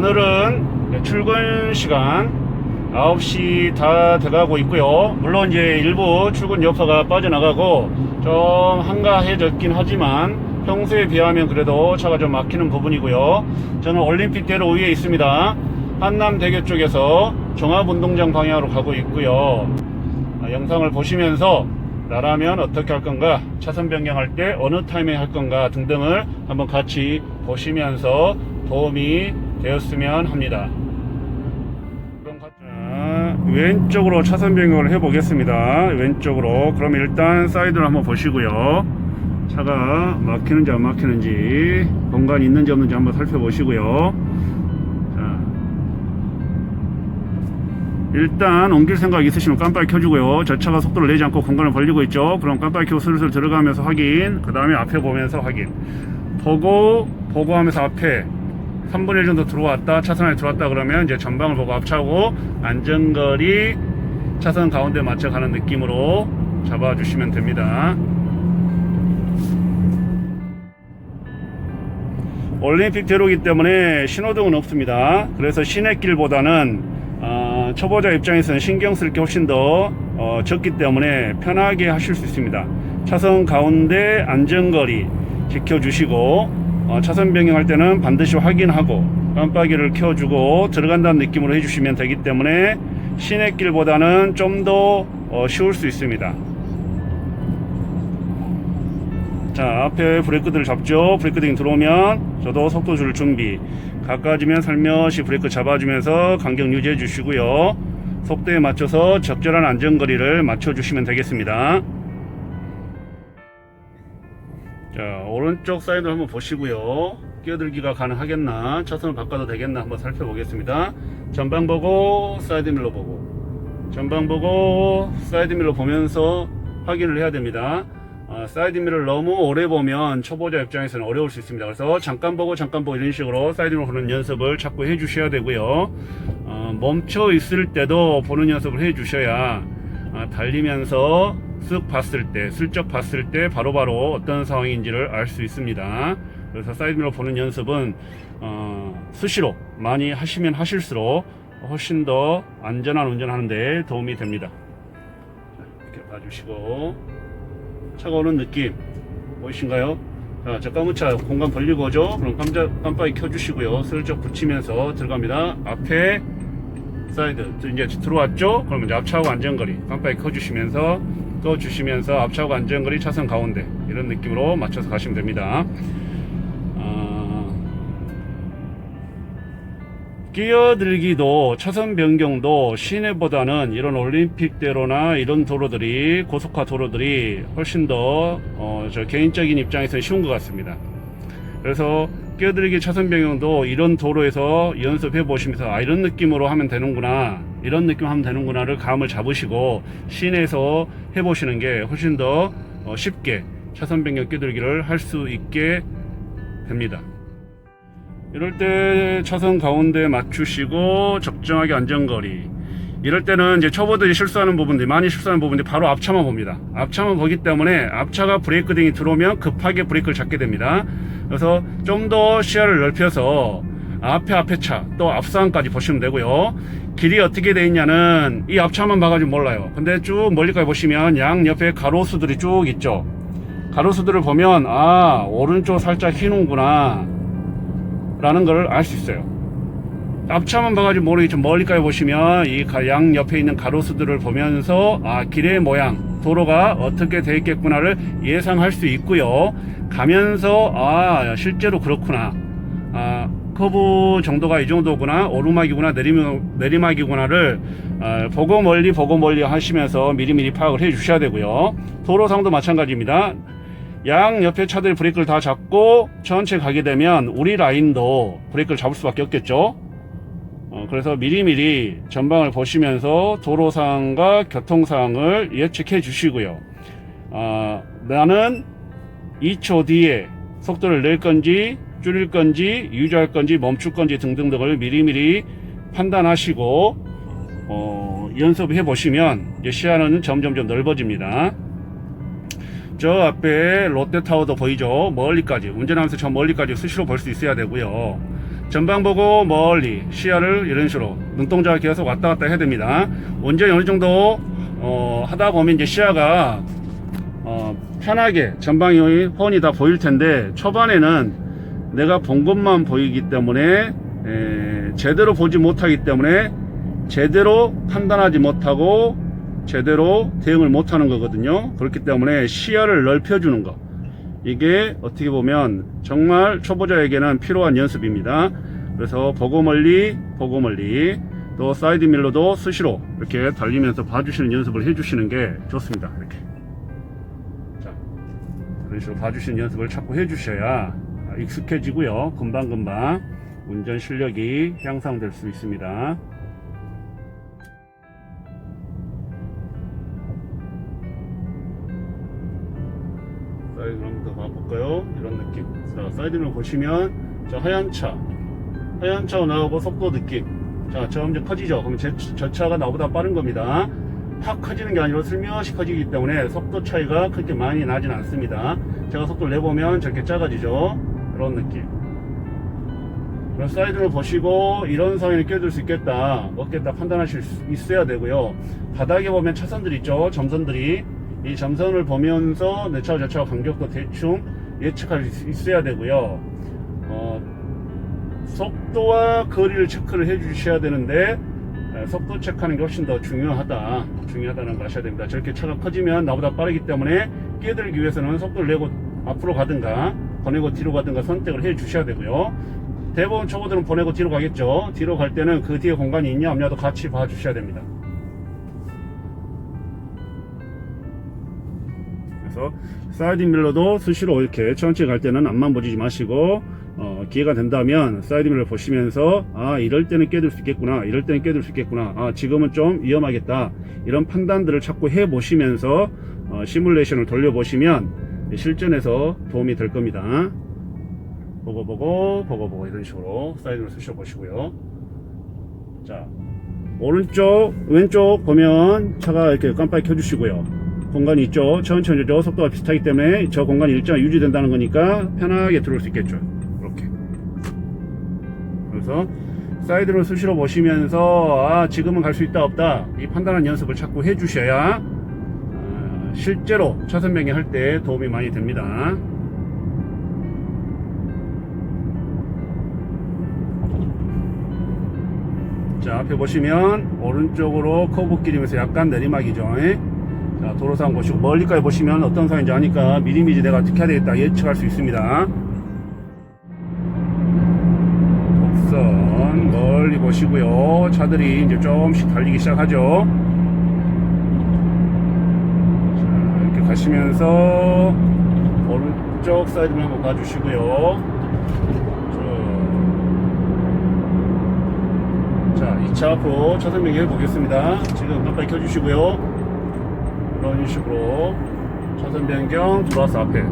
오늘은 출근 시간 9시 다 돼가고 있고요. 물론 이제 일부 출근 여파가 빠져나가고 좀 한가해졌긴 하지만 평소에 비하면 그래도 차가 좀 막히는 부분이고요. 저는 올림픽대로 위에 있습니다. 한남대교 쪽에서 종합운동장 방향으로 가고 있고요. 아, 영상을 보시면서 나라면 어떻게 할 건가, 차선 변경할 때 어느 타이밍에 할 건가 등등을 한번 같이 보시면서 도움이 되었으면 합니다. 자, 왼쪽으로 차선 변경을 해보겠습니다. 왼쪽으로. 그럼 일단 사이드를 한번 보시고요. 차가 막히는지 안 막히는지, 공간이 있는지 없는지 한번 살펴보시고요. 자, 일단 옮길 생각 있으시면 깜빡이 켜주고요. 저 차가 속도를 내지 않고 공간을 벌리고 있죠. 그럼 깜빡이 켜고 슬슬 들어가면서 확인. 그 다음에 앞에 보면서 확인. 보고 보고 하면서 앞에 3분의 1 정도 들어왔다 차선 안에 들어왔다 그러면 이제 전방을 보고 앞차고 안전거리 차선 가운데 맞춰 가는 느낌으로 잡아 주시면 됩니다. 올림픽 대로기 때문에 신호등은 없습니다. 그래서 시내길보다는 어, 초보자 입장에서는 신경 쓸 게 훨씬 더 어, 적기 때문에 편하게 하실 수 있습니다. 차선 가운데 안전거리 지켜주시고 어, 차선 변경할 때는 반드시 확인하고 깜빡이를 켜주고 들어간다는 느낌으로 해주시면 되기 때문에 시내길보다는 좀더 어, 쉬울 수 있습니다. 자 앞에 브레이크들을 잡죠? 브레이크 등 들어오면 저도 속도 줄 준비. 가까워지면 살며시 브레이크 잡아주면서 간격 유지해 주시고요. 속도에 맞춰서 적절한 안전거리를 맞춰 주시면 되겠습니다 자 오른쪽 사이드 한번 보시고요 끼어들기가 가능하겠나 차선을 바꿔도 되겠나 한번 살펴보겠습니다 전방 보고 사이드 밀러 보고 전방 보고 사이드 밀러 보면서 확인을 해야 됩니다 어, 사이드 미러를 너무 오래 보면 초보자 입장에서는 어려울 수 있습니다. 그래서 잠깐 보고 잠깐 보고 이런 식으로 사이드 미러 보는 연습을 자꾸 해 주셔야 되고요. 어, 멈춰 있을 때도 보는 연습을 해 주셔야 어, 달리면서 쓱 봤을 때, 슬쩍 봤을 때 바로 바로 어떤 상황인지를 알 수 있습니다. 그래서 사이드 미러 보는 연습은 어, 수시로 많이 하시면 하실수록 훨씬 더 안전한 운전하는데 도움이 됩니다. 자, 이렇게 봐주시고 차가 오는 느낌 보이신가요? 자, 저 까만 차 공간 벌리고 오죠? 그럼 깜짝, 깜빡이 켜주시고요. 슬쩍 붙이면서 들어갑니다. 앞에 사이드 또 이제 들어왔죠? 그러면 이제 앞차하고 안전거리 깜빡이 켜주시면서 꺼주시면서 앞차하고 안전거리 차선 가운데 이런 느낌으로 맞춰서 가시면 됩니다. 아, 끼어들기도 차선 변경도 시내보다는 이런 올림픽대로나 이런 도로들이 고속화 도로들이 훨씬 더 어, 저 개인적인 입장에서 쉬운 것 같습니다. 그래서 끼어들기 차선 변경도 이런 도로에서 연습해 보시면서 아 이런 느낌으로 하면 되는구나 이런 느낌 하면 되는구나를 감을 잡으시고 시내에서 해보시는 게 훨씬 더 어, 쉽게 차선 변경 끼어들기를 할 수 있게 됩니다. 이럴 때 차선 가운데 맞추시고 적정하게 안전거리. 이럴 때는 이제 초보들이 실수하는 부분들이 많이 실수하는 부분들이 바로 앞차만 봅니다. 앞차만 보기 때문에 앞차가 브레이크 등이 들어오면 급하게 브레이크를 잡게 됩니다. 그래서 좀 더 시야를 넓혀서 앞에 앞에 차 또 앞상까지 보시면 되고요 길이 어떻게 돼 있냐는 이 앞차만 봐가지고 몰라요 근데 쭉 멀리까지 보시면 양 옆에 가로수들이 쭉 있죠 가로수들을 보면 아 오른쪽 살짝 휘는구나 라는 걸 알 수 있어요. 앞차만 봐가지고 모르겠지만 멀리까지 보시면 이 양 옆에 있는 가로수들을 보면서 아 길의 모양 도로가 어떻게 돼 있겠구나를 예상할 수 있고요. 가면서 아 실제로 그렇구나. 아 커브 정도가 이 정도구나 오르막이구나 내리막, 내리막이구나를 아, 보고 멀리 보고 멀리 하시면서 미리미리 파악을 해 주셔야 되고요. 도로 상도 마찬가지입니다. 양 옆에 차들이 브레이크를 다 잡고 천천히 가게 되면 우리 라인도 브레이크를 잡을 수밖에 없겠죠. 어, 그래서 미리미리 전방을 보시면서 도로상과 교통상을 예측해 주시고요. 아, 나는 2초 뒤에 속도를 낼 건지 줄일 건지 유지할 건지 멈출 건지 등등 등을 미리미리 판단하시고 어, 연습해 보시면 시야는 점점점 넓어집니다. 저 앞에 롯데타워도 보이죠 멀리까지 운전하면서 저 멀리까지 수시로 볼 수 있어야 되고요 전방 보고 멀리 시야를 이런 식으로 눈동자가 계속 왔다 갔다 해야 됩니다. 운전이 어느 정도 어, 하다 보면 이제 시야가 어, 편하게 전방이 훤히 다 보일 텐데 초반에는 내가 본 것만 보이기 때문에 에, 제대로 보지 못하기 때문에 제대로 판단하지 못하고 제대로 대응을 못하는 거거든요. 그렇기 때문에 시야를 넓혀주는 거. 이게 어떻게 보면 정말 초보자에게는 필요한 연습입니다. 그래서 보고 멀리, 보고 멀리, 또 사이드 밀러도 수시로 이렇게 달리면서 봐주시는 연습을 해주시는 게 좋습니다. 이렇게. 자, 그런 식으로 봐주시는 연습을 자꾸 해주셔야 익숙해지고요. 금방금방 운전 실력이 향상될 수 있습니다. 사이드를 한번 더 봐볼까요? 이런 느낌. 자, 사이드를 보시면, 저 하얀 차. 하얀 차 나오고 속도 느낌. 자, 점점 커지죠? 그럼 제, 저 차가 나보다 빠른 겁니다. 확 커지는 게 아니라 슬며시 커지기 때문에 속도 차이가 그렇게 많이 나진 않습니다. 제가 속도를 내보면 저렇게 작아지죠? 이런 느낌. 그럼 사이드를 보시고 이런 상황에 끼어들 수 있겠다, 없겠다 판단하실 수 있어야 되고요. 바닥에 보면 차선들 있죠? 점선들이. 이 점선을 보면서 내 차와 저 차와 간격도 대충 예측할 수 있어야 되고요. 어, 속도와 거리를 체크를 해 주셔야 되는데 에, 속도 체크하는 게 훨씬 더 중요하다 중요하다는 걸 아셔야 됩니다 저렇게 차가 커지면 나보다 빠르기 때문에 끼어들기 위해서는 속도를 내고 앞으로 가든가 보내고 뒤로 가든가 선택을 해 주셔야 되고요. 대부분 초보들은 보내고 뒤로 가겠죠. 뒤로 갈 때는 그 뒤에 공간이 있냐 없냐도 같이 봐 주셔야 됩니다. 그래서 사이드 밀러도 수시로 이렇게 천천히 갈 때는 앞만 보지 마시고 어, 기회가 된다면 사이드 밀러 보시면서 아 이럴 때는 깨들 수 있겠구나 이럴 때는 깨들 수 있겠구나 아 지금은 좀 위험하겠다 이런 판단들을 자꾸 해 보시면서 어, 시뮬레이션을 돌려 보시면 실전에서 도움이 될 겁니다. 보고 보고 보고 보고 이런 식으로 사이드를 쑤셔 보시고요. 자 오른쪽 왼쪽 보면 차가 이렇게 깜빡이 켜주시고요. 공간이 있죠? 천천히 저 속도가 비슷하기 때문에 저 공간이 일정하게 유지된다는 거니까 편하게 들어올 수 있겠죠? 이렇게. 그래서 사이드로 수시로 보시면서 아 지금은 갈 수 있다 없다. 이 판단하는 연습을 자꾸 해 주셔야 아, 실제로 차선 변경할 때 도움이 많이 됩니다. 자 앞에 보시면 오른쪽으로 커브 길이면서 약간 내리막이죠. 예? 자 도로상 보시고 멀리까지 보시면 어떤 상황인지 아니까 미리미리 내가 어떻게 해야 되겠다 예측할 수 있습니다. 곡선 멀리 보시고요. 차들이 이제 조금씩 달리기 시작하죠 자 이렇게 가시면서 오른쪽 사이드를 한번 봐주시고요 자, 2차 앞으로 차선 변경 해 보겠습니다. 지금 깜빡이 켜주시고요. 이런 식으로 차선 변경 들어와서 앞에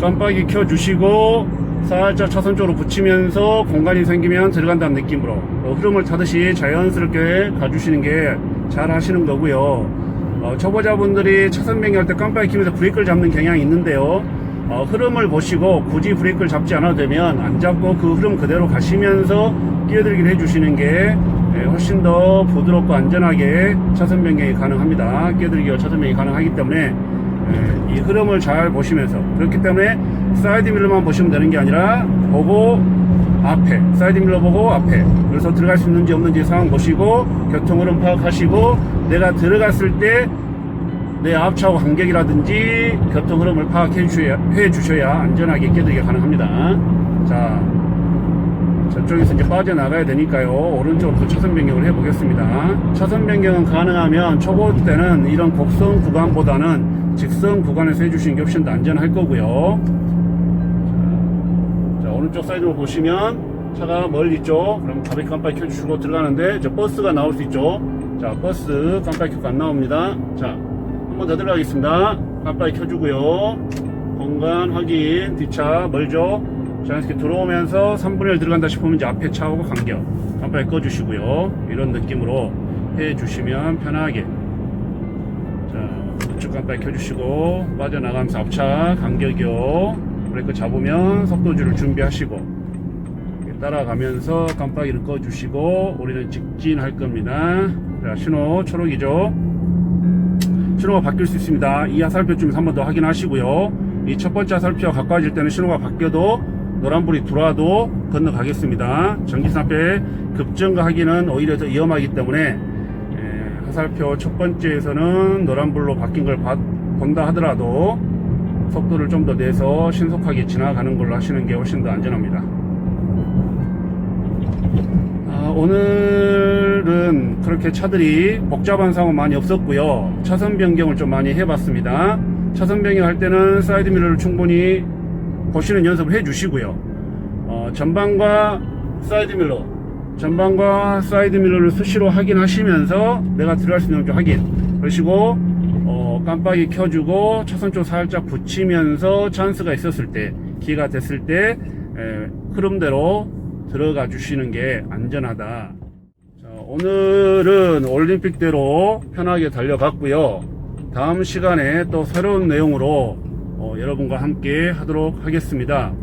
깜빡이 켜주시고 살짝 차선 쪽으로 붙이면서 공간이 생기면 들어간다는 느낌으로 어, 흐름을 타듯이 자연스럽게 가주시는 게 잘 하시는 거고요. 어, 초보자분들이 차선 변경 할 때 깜빡이 키면서 브레이크를 잡는 경향이 있는데요. 어, 흐름을 보시고 굳이 브레이크를 잡지 않아도 되면 안 잡고 그 흐름 그대로 가시면서 끼어들기를 해주시는 게 예, 훨씬 더 부드럽고 안전하게 차선 변경이 가능합니다. 끼어들기와 차선 변경이 가능하기 때문에 예, 이 흐름을 잘 보시면서 그렇기 때문에 사이드 밀러만 보시면 되는 게 아니라 보고 앞에 사이드 밀러 보고 앞에 그래서 들어갈 수 있는지 없는지 상황 보시고 교통 흐름 파악하시고 내가 들어갔을 때 내 앞차하고 간격이라든지 교통 흐름을 파악해 주셔야, 해 주셔야 안전하게 끼어들기가 가능합니다. 자, 저쪽에서 이제 빠져나가야 되니까요. 오른쪽으로 차선 변경을 해 보겠습니다. 차선 변경은 가능하면 초보 때는 이런 곡선 구간보다는 직선 구간에서 해주시는 게 훨씬 더 안전할 거고요. 오른쪽 사이드로 보시면 차가 멀리 있죠. 그럼 가볍게 깜빡이 켜주시고 들어가는데 저 버스가 나올 수 있죠. 자, 버스 깜빡이 켜고 안 나옵니다. 자, 한 번 더 들어가겠습니다. 깜빡이 켜주고요. 공간 확인, 뒷차 멀죠. 자연스럽게 들어오면서 3분의 1 들어간다 싶으면 이제 앞에 차하고 간격 깜빡이 꺼주시고요. 이런 느낌으로 해주시면 편하게 자 우측 깜빡이 켜주시고 빠져나가면서 앞차 간격이요. 브레이크 잡으면 속도줄을 준비하시고 따라가면서 깜빡이를 꺼주시고 우리는 직진할 겁니다. 자, 신호 초록이죠. 신호가 바뀔 수 있습니다. 이 화살표쯤에서 한 번 더 확인하시고요. 이 첫 번째 화살표 가까워질 때는 신호가 바뀌어도 노란불이 들어와도 건너가겠습니다. 전기선 앞에 급증가하기는 오히려 더 위험하기 때문에 에, 화살표 첫 번째에서는 노란불로 바뀐 걸 봐- 본다 하더라도 속도를 좀 더 내서 신속하게 지나가는 걸로 하시는 게 훨씬 더 안전합니다. 아, 오늘은 그렇게 차들이 복잡한 상황 많이 없었고요. 차선 변경을 좀 많이 해봤습니다. 차선 변경할 때는 사이드 미러를 충분히 보시는 연습을 해주시고요. 어, 전방과 사이드 미러, 전방과 사이드 미러를 수시로 확인하시면서 내가 들어갈 수 있는 좀 확인. 그러시고 어, 깜빡이 켜주고 차선 쪽 살짝 붙이면서 찬스가 있었을 때, 기회가 됐을 때 에, 흐름대로 들어가 주시는 게 안전하다. 자, 오늘은 올림픽대로 편하게 달려갔고요. 다음 시간에 또 새로운 내용으로 어, 여러분과 함께 하도록 하겠습니다.